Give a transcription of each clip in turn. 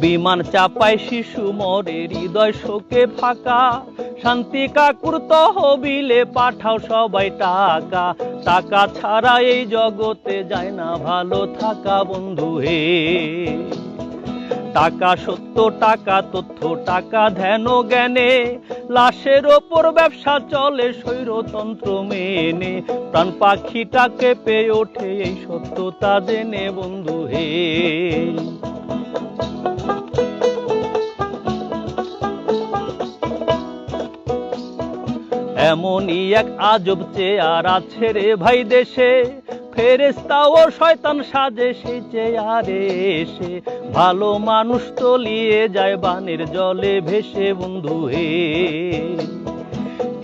বিমান চাপায় শিশু মরে, হৃদয় শোকে ফাঁকা। শান্তি কাকুর তহবিলে পাঠাও সবাই টাকা। টাকা ছাড়া এই জগতে যায় না, ভালো থাকা বন্ধু হে। টাকা সত্য, টাকা তথ্য, টাকা ধ্যান জ্ঞানে। লাশের ওপর ব্যবসা চলে স্বৈরতন্ত্র মেনে। প্রাণ পাখিটাকে পেয়ে ওঠে এই সত্যতা জেনে বন্ধু হে। এমনই এক আজব চেয়ার আছে রে ভাই দেশে। ফেরেস্তা ও শয়তান সাজে সেই চেয়ারে এসে। ভালো মানুষ তলিয়ে যায় বানের জলে ভেসে বন্ধু হে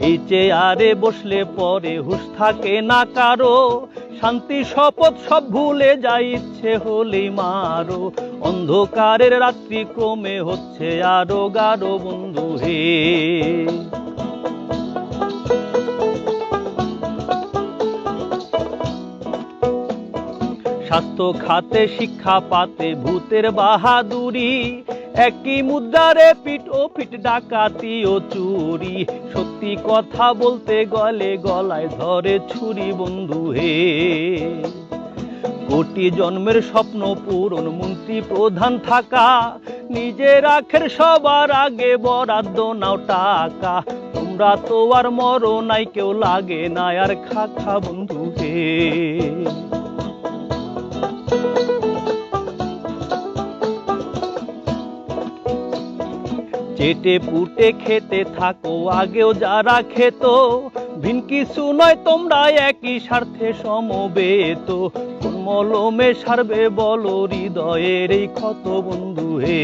এই চেয়ারে বসলে পরে হুশ থাকে না কারও। শান্তি, শপথ সব ভুলে যায় ইচ্ছে হলেই মারো। অন্ধকারের রাত্রি ক্রমে হচ্ছে আরও গাঢ় বন্ধু হে স্বাস্থ্য খাতে, শিক্ষা পাতে, ভূতের বাহাদুরি। একই মুদ্রারে পিট ও পিট, ডাকাতি ও চুরি। সত্যি কথা বলতে গলে গলায় ধরে ছুরি বন্ধু হে। কোটি জন্মের স্বপ্ন পূরণ, মন্ত্রী প্রধান থাকা। নিজের আখের সবার আগে বরাদ্দ নাও টাকা। তোমরা তো আর মরো নাই, কেউ লাগে না, আর খা খা বন্ধু হে। চেটে পুটে খেতে থাকো, আগেও যারা খেত, ভিন কিছু নয়, তোমরা একই স্বার্থে সমবেত। মলমে সারবে বলো হৃদয়ের এই ক্ষত বন্ধু হে।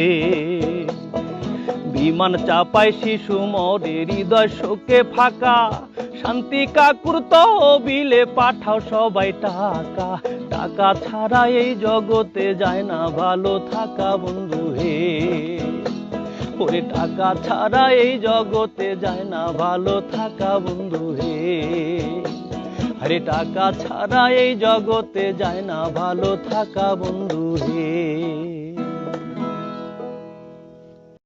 বিমান চাপায় শিশু মরে, হৃদয় শোকে ফাঁকা। শান্তি কাকুর তহবিলে পাঠাও সবাই টাকা। টাকা ছাড়া এই জগতে যায় না, ভালো থাকা বন্ধু হে। ওরে টাকা ছাড়া এই জগতে যায় না। ভালো থাকা বন্ধু হে। আরে টাকা ছাড়া এই জগতে যায় না। ভালো থাকা বন্ধু হে।